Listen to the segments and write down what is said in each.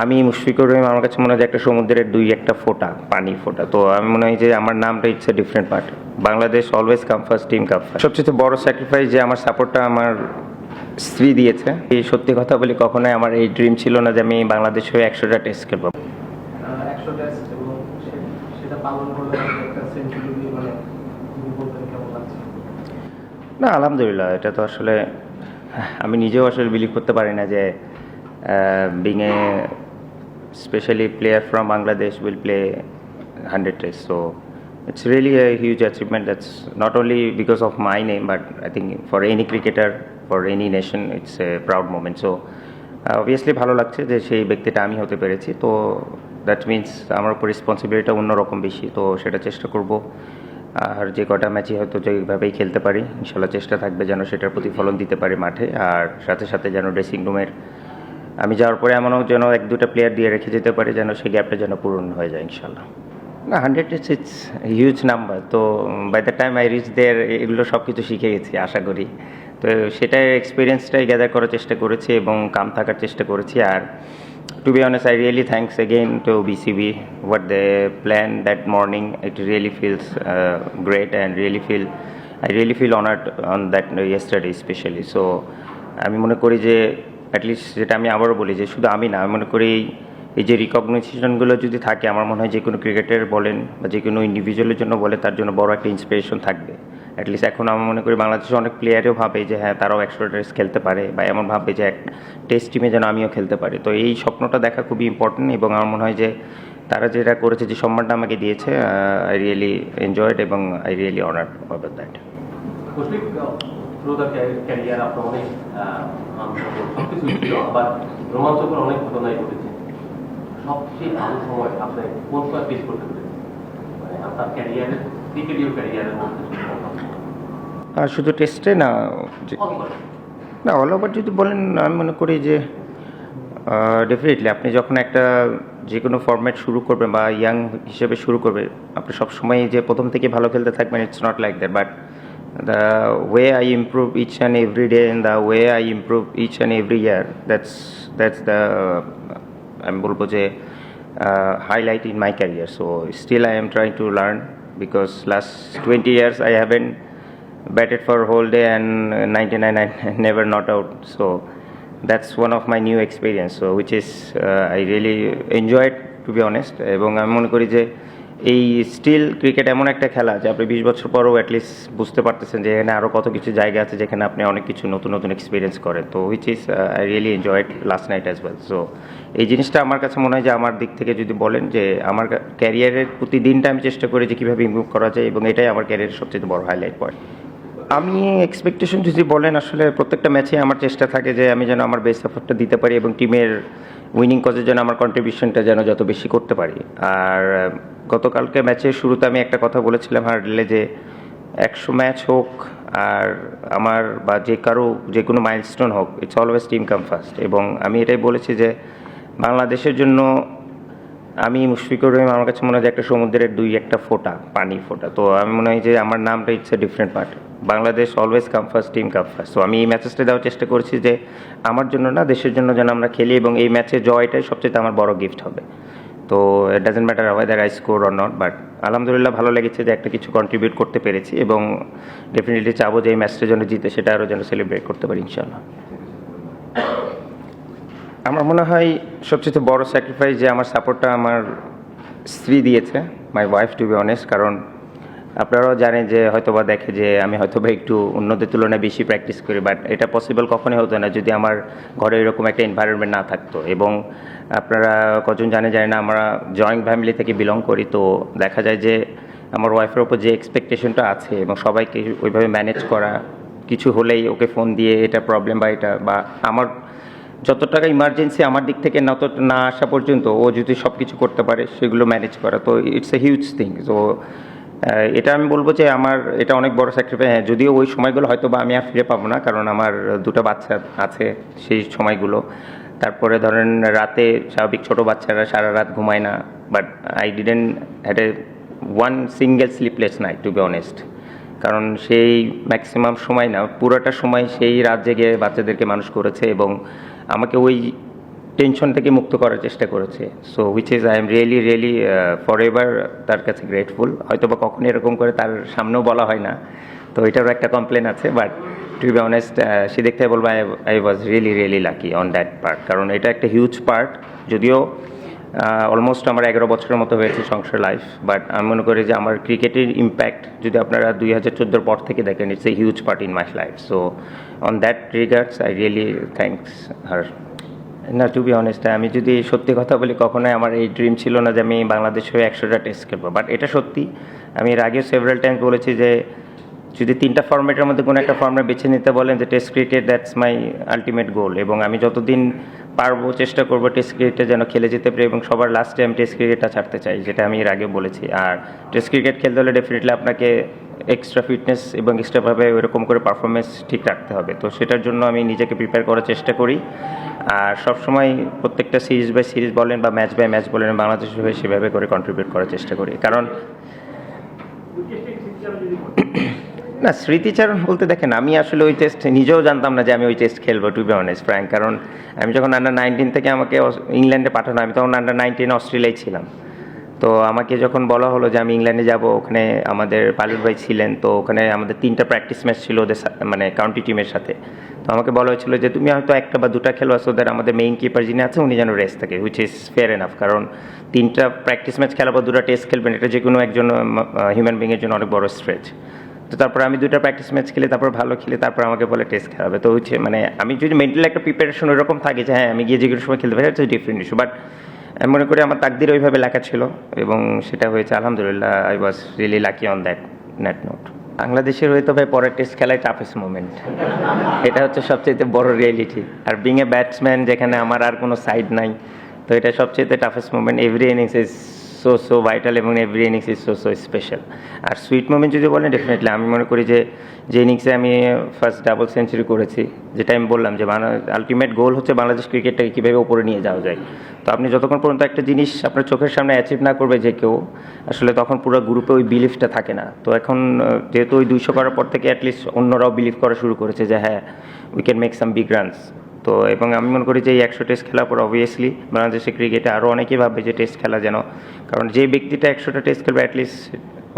আমি মুশফিকুর রহিম আমার কাছে মনে হয় যে একটা সমুদ্রের দুই একটা ফোঁটা পানি ফোঁটা। তো আমি মনে হয় যে আমার নামটা it's a different part. Bangladesh always come first team come first. সবচেয়ে বড় স্যাক্রিফাইস যে আমার সাপোর্টটা আমার স্ত্রী দিয়েছে। এই সত্যি কথা বলি কখনোই আমার এই ড্রিম ছিল না যে আমি বাংলাদেশ হয়ে একশোটা টেস্ট খেলব। মানে না আলহামদুলিল্লাহ এটা তো আসলে আমি নিজেও আসলে বিলিভ করতে পারি না যে being a specially player from Bangladesh will play hundred test so it's really a huge achievement that's not only because of my name but I think for any cricketer for any nation it's a proud moment so obviously ভালো লাগছে যে সেই ব্যক্তিটা আমি হতে পেরেছি। তো that means আমার উপর রেসপন্সিবিলিটিটা অন্যরকম বেশি। তো, সেটা চেষ্টা করব। আর যে কটা ম্যাচই হয়তো যেভাবেই খেলতে পারি, ইনশাল্লাহ চেষ্টা থাকবে যেন সেটার প্রতিফলন দিতে পারি মাঠে। আর সাথে সাথে যেন ড্রেসিং রুমের আমি যাওয়ার পরে এমনও যেন এক দুটা প্লেয়ার দিয়ে রেখে যেতে পারি যেন সেই গ্যাপটা যেন পূরণ হয়ে যায় ইনশাল্লাহ না hundred it's it's huge number তো by the time I reach there এগুলো সব কিছু শিখে গেছি আশা করি তো সেটাই এক্সপিরিয়েন্সটাই গ্যাদার করার চেষ্টা করেছি এবং কাম থাকার চেষ্টা করেছি আর to be honest, I really thanks again to they planned that morning. It really feels uh, great and really feel I really feel honored on that uh, yesterday especially. So আমি মনে করি যে অ্যাটলিস্ট যেটা আমি আবারও বলি যে শুধু আমি না, আমি মনে করি এই যে রিকগনাইজেশনগুলো যদি থাকে, আমার মনে হয় যে কোনো ক্রিকেটার বলেন বা যে কোনো ইন্ডিভিজুয়ালের জন্য বলে, তার জন্য বড় একটা ইন্সপিরেশন থাকবে। অ্যাটলিস্ট এখন আমার মনে করি বাংলাদেশের অনেক প্লেয়ারও ভাবে যে হ্যাঁ তারাও একশো টেস্ট খেলতে পারে বা এমন ভাবে যে এক টেস্ট টিমে যেন আমিও খেলতে পারি। তো এই স্বপ্নটা দেখা খুবই ইম্পর্টেন্ট এবং আমার মনে হয় যে তারা যেটা করেছে, যে সম্মানটা আমাকে দিয়েছে আই রিয়েলি এনজয়েড এবং I really honour about that through the career আপনার অনেক সব কিছু ছিল আবার রোমাঞ্চকর অনেক ঘটনাই ঘটেছে। সবচেয়ে ভালো সময় আপনি কোন সময় পেশ করতে পেরেছেন মানে আপনার ক্যারিয়ারের ক্রিকেটীয় ক্যারিয়ারের মধ্যে আর শুধু টেস্টে না না অল ওভার যদি বলেন আমি মনে করি যে ডেফিনেটলি আপনি যখন একটা যে কোনো ফরম্যাট শুরু করবেন বা ইয়াং হিসেবে শুরু করবে আপনি সবসময় যে প্রথম থেকে ভালো খেলতে থাকবেন it's not like that but The way I improve each and every day and the way I improve each and every year that's that's the আমি বলবো যে highlight in my career so still I am trying to learn because last twenty years I haven't batted for a whole day and uh, 99 and never not out. So that's one of my new experience. So which is uh, I really enjoyed to be honest. এবং আমি মনে করি যে এই still cricket এমন একটা খেলা যে আপনি বিশ বছর পরও অ্যাটলিস্ট বুঝতে পারতেছেন যে এখানে আরও কত কিছু জায়গা আছে যেখানে আপনি অনেক কিছু নতুন নতুন এক্সপিরিয়েন্স করেন। তো which is I really enjoyed last night as well so এই জিনিসটা আমার কাছে মনে হয় যে আমার দিক থেকে যদি বলেন যে আমার ক্যারিয়ারের প্রতিদিনটা আমি চেষ্টা করি যে কীভাবে ইমপ্রুভ করা যায় এবং এটাই আমার ক্যারিয়ারের সবচেয়ে বড় হাইলাইট পয়েন্ট আমি এক্সপেকটেশন যদি বলেন আসলে প্রত্যেকটা ম্যাচে আমার চেষ্টা থাকে যে আমি যেন আমার বেস্ট এফোর্টটা দিতে পারি এবং টিমের উইনিং কজের জন্য আমার কন্ট্রিবিউশনটা যেন যত বেশি করতে পারি। আর গতকালকে ম্যাচের শুরুতে আমি একটা কথা বলেছিলাম হারলে যে একশো ম্যাচ হোক আর আমার বা যে কারও যে কোনো মাইলস্টোন হোক it's always team come first এবং আমি এটাই বলেছি যে বাংলাদেশের জন্য আমি মুশফিকুর রহিম, আমার কাছে মনে হয় একটা সমুদ্রের দুই একটা ফোঁটা পানি ফোঁটা। তো আমি মনে হয় যে আমার নামটা it's a different part Bangladesh always come first team come first তো আমি এই ম্যাচেসটা দেওয়ার চেষ্টা করছি যে আমার জন্য না, দেশের জন্য যেন আমরা খেলি এবং এই ম্যাচে জয়টাই সবচেয়ে আমার বড় গিফট হবে। তো it doesn't matter whether I score or not but আলহামদুলিল্লাহ ভালো লেগেছে যে একটা কিছু কন্ট্রিবিউট করতে পেরেছি এবং ডেফিনেটলি চাবো যে এই ম্যাচটা যেন জিতে, সেটা আরও যেন সেলিব্রেট করতে পারি ইনশাল্লাহ আমার মনে হয় সবচেয়ে বড় স্যাক্রিফাইস যে আমার সাপোর্টটা আমার স্ত্রী দিয়েছে my wife to be honest কারণ আপনারাও জানেন যে হয়তোবা দেখে যে আমি হয়তোবা একটু অন্যদের তুলনায় বেশি প্র্যাকটিস করি বাট এটা পসিবল কখনোই হতো না যদি আমার ঘরে এরকম একটা এনভায়রনমেন্ট না থাকতো। এবং আপনারা কজন জানে জানে না, আমরা জয়েন্ট ফ্যামিলি থেকে বিলং করি, তো দেখা যায় যে আমার ওয়াইফের ওপর যে এক্সপেকটেশনটা আছে এবং সবাইকে ওইভাবে ম্যানেজ করা, কিছু হলেই ওকে ফোন দিয়ে এটা প্রবলেম বা এটা, বা আমার যত টাকা ইমার্জেন্সি আমার দিক থেকে না না আসা পর্যন্ত ও যদি সব কিছু করতে পারে, সেগুলো ম্যানেজ করা, তো ইটস এ হিউজ থিং তো এটা আমি বলব যে আমার এটা অনেক বড় স্যাক্রিফাই হ্যাঁ যদিও ওই সময়গুলো হয়তো বা আমি আর ফিরে পাবো না, কারণ আমার দুটো বাচ্চা আছে সেই সময়গুলো। তারপরে ধরেন রাতে স্বাভাবিক ছোট বাচ্চারা সারা রাত ঘুমায় না but I didn't had a one single sleepless night to be honest কারণ সেই ম্যাক্সিমাম সময় না, পুরোটা সময় সেই রাত জেগে বাচ্চাদেরকে মানুষ করেছে এবং আমাকে ওই টেনশন থেকে মুক্ত করার চেষ্টা করেছে। So which is I am really really forever তার কাছে গ্রেটফুল হয়তো বা কখনো এরকম করে তার সামনেও বলা হয় না। তো এটারও একটা কমপ্লেন আছে বাট টু বি অনেস্ট সে দেখতে বলব I was really really lucky on that part কারণ এটা একটা হিউজ পার্ট যদিও অলমোস্ট আমার এগারো বছরের মতো হয়েছে সংসার লাইফ বাট আমি মনে করি যে আমার ক্রিকেটের ইম্প্যাক্ট যদি আপনারা দুই হাজার চোদ্দোর পর থেকে দেখেন it's a huge part in my life so on that regards I really thanks her না টু বি অনেস্ট আমি যদি সত্যি কথা বলি, কখনোই আমার এই ড্রিম ছিল না যে আমি বাংলাদেশ হয়ে একশোটা টেস্ট খেলব। বাট এটা সত্যি, আমি এর আগেও সেভারাল টাইম বলেছি যে যদি তিনটা ফর্মেটের মধ্যে কোনো একটা ফর্মে বেছে নিতে বলেন যে test cricket that's my ultimate goal এবং আমি যতদিন পারব, চেষ্টা করব টেস্ট ক্রিকেটে যেন খেলে যেতে পারি এবং সবার লাস্টে আমি টেস্ট ক্রিকেটটা ছাড়তে চাই, যেটা আমি এর আগে বলেছি। আর টেস্ট ক্রিকেট খেলতে হলে ডেফিনেটলি আপনাকে এক্সট্রা ফিটনেস এবং এক্সট্রাভাবে ওইরকম করে পারফরমেন্স ঠিক রাখতে হবে। তো সেটার জন্য আমি নিজেকে প্রিপেয়ার করার চেষ্টা করি। আর সবসময় প্রত্যেকটা সিরিজ বাই সিরিজ বলেন বা ম্যাচ বাই ম্যাচ বলেন, বাংলাদেশের হয়ে সেভাবে করে কন্ট্রিবিউট করার চেষ্টা করি। কারণ না, স্মৃতিচারণ বলতে দেখেন, আমি আসলে ওই টেস্ট নিজেও জানতাম না যে আমি ওই টেস্ট খেলব টু বি অনেস্ট ফ্র্যাঙ্ক কারণ আমি যখন আন্ডার নাইনটিন থেকে আমাকে ইংল্যান্ডে পাঠানো, আমি তখন আন্ডার নাইনটিন অস্ট্রেলিয়ায় ছিলাম। তো আমাকে যখন বলা হলো যে আমি ইংল্যান্ডে যাব, ওখানে আমাদের পালুর ভাই ছিলেন, তো ওখানে আমাদের তিনটা প্র্যাকটিস ম্যাচ ছিল ওদের মানে কাউন্টি টিমের সাথে। তো আমাকে বলা হয়েছিল যে, তুমি হয়তো একটা বা দুটা খেলো সো দ্যাট আমাদের মেইন কিপার যিনি আছে, উনি যেন রেস্ট থাকে হুইচ ইজ ফেয়ার এনাফ কারণ তিনটা প্র্যাকটিস ম্যাচ খেলা বা দুটা টেস্ট খেলবেন, এটা যে কোনো একজন হিউম্যান বিংয়ের জন্য অনেক বড় স্ট্রেচ তো তারপর আমি দুটো প্র্যাকটিস ম্যাচ খেলে, তারপর ভালো খেলে, তারপর আমাকে বলে টেস্ট খেলাবে। তো হচ্ছে মানে আমি যদি মেন্টাল একটা প্রিপারেশন ওরকম থাকে যে হ্যাঁ আমি গিয়ে যে কোনো সময় খেলতে পারি ডিফারেন্ট ইস্যু বাট আমি মনে করি আমার তাকদির ওইভাবে লেখা ছিল এবং সেটা হয়েছে আলহামদুলিল্লাহ I was really lucky on that net note বাংলাদেশের হয়ে তো ভাই পরের টেস্ট খেলায় টাফেস্ট মোমেন্ট এটা হচ্ছে সবচেয়ে বড় রিয়েলিটি আর বিং এ ব্যাটসম্যান যেখানে আমার আর কোনো সাইড নাই, তো এটা সবচেয়ে toughest moment every innings is so so vital এবং every innings is so so special R sweet moment যদি বলেন ডেফিনেটলি আমি মনে করি যে যে ইনিংসে আমি ফার্স্ট ডাবল সেঞ্চুরি করেছি, যেটা আমি বললাম যে আলটিমেট গোল হচ্ছে বাংলাদেশ ক্রিকেটটাকে কীভাবে ওপরে নিয়ে যাওয়া যায়। তো আপনি যতক্ষণ পর্যন্ত একটা জিনিস আপনার চোখের সামনে অ্যাচিভ না করবে যে কেউ, আসলে তখন পুরো গ্রুপে ওই বিলিফটা থাকে না। তো এখন যেহেতু ওই দুইশো করার পর থেকে অ্যাটলিস্ট অন্যরাও বিলিভ করা শুরু করেছে যে হ্যাঁ we can make some big runs তো এবং আমি মনে করি যে এই একশো টেস্ট খেলার পর অবভিয়াসলি বাংলাদেশের ক্রিকেটে আরও অনেকেই ভাববে যে টেস্ট খেলা যেন। কারণ যে ব্যক্তিটা একশোটা টেস্ট খেলবে অ্যাটলিস্ট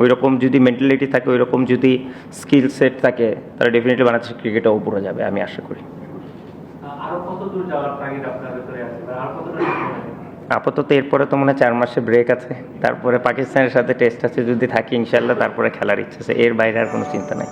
ওই রকম যদি মেন্টালিটি থাকে ওই রকম যদি স্কিল সেট থাকে তাহলে ডেফিনেটলি বাংলাদেশের ক্রিকেটে উপরে যাবে আমি আশা করি। আপাতত এরপরে তো মনে হয় চার মাসে ব্রেক আছে। তারপরে পাকিস্তানের সাথে টেস্ট আছে যদি থাকি ইনশাল্লাহ তারপরে খেলার ইচ্ছা আছে। এর বাইরে আর কোনো চিন্তা নাই।